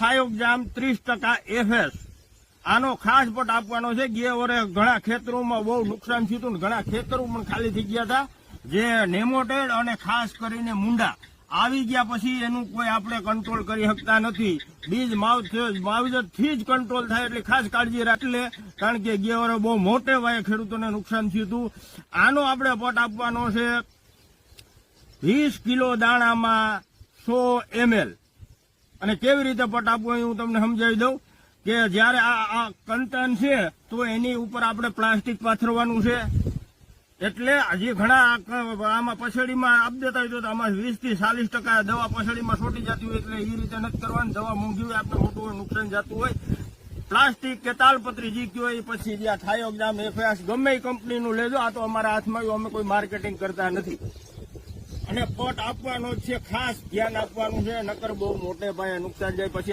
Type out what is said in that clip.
થાયોગ્રામ ત્રીસ ટકા એફએસ. આનો ખાસ પટ આપવાનો છે ગયા વરે ઘણા ખેતરોમાં બહુ નુકસાન થયું હતું ઘણા ખેતરો પણ ખાલી થઈ ગયા હતા, જે નેમોટેડ અને ખાસ કરીને મુંડા. આવી ગયા પછી એનું કોઈ આપણે કંટ્રોલ કરી શકતા નથી. બીજ માવજત માવજતથી જ કંટ્રોલ થાય એટલે ખાસ કાળજી રાખલે કારણ કે ગયા વરે બહુ મોટે પાયે ખેડૂતોને નુકસાન થયું હતું. આનો આપણે પટ આપવાનો છે, વીસ કિલો દાણામાં સો એમએલ. અને કેવી રીતે પટ આપવો એ હું તમને સમજાવી દઉં કે જ્યારે આ કંટન છે, તો એની ઉપર આપણે પ્લાસ્ટિક પાથરવાનું છે. એટલે હજી ઘણા આમાં પછડીમાં આપ દેતા હોય તો આમાં વીસથી ચાલીસ ટકા દવા પછડીમાં છોટી જતી હોય એટલે એ રીતે નથી કરવાની. દવા મોંઘી હોય આપણે મોટું નુકસાન જતું હોય. પ્લાસ્ટિક કે તાલપત્રી જે કયો એ પછી જે આ થાયોગ્રામ એફએસ ગમે એ કંપનીનું લેજો. આ તો અમારા હાથમાં અમે કોઈ માર્કેટિંગ કરતા નથી. અને પટ આપવાનો છે, ખાસ ધ્યાન આપવાનું છે, નકર બહુ મોટે પાયે નુકસાન જાય, પછી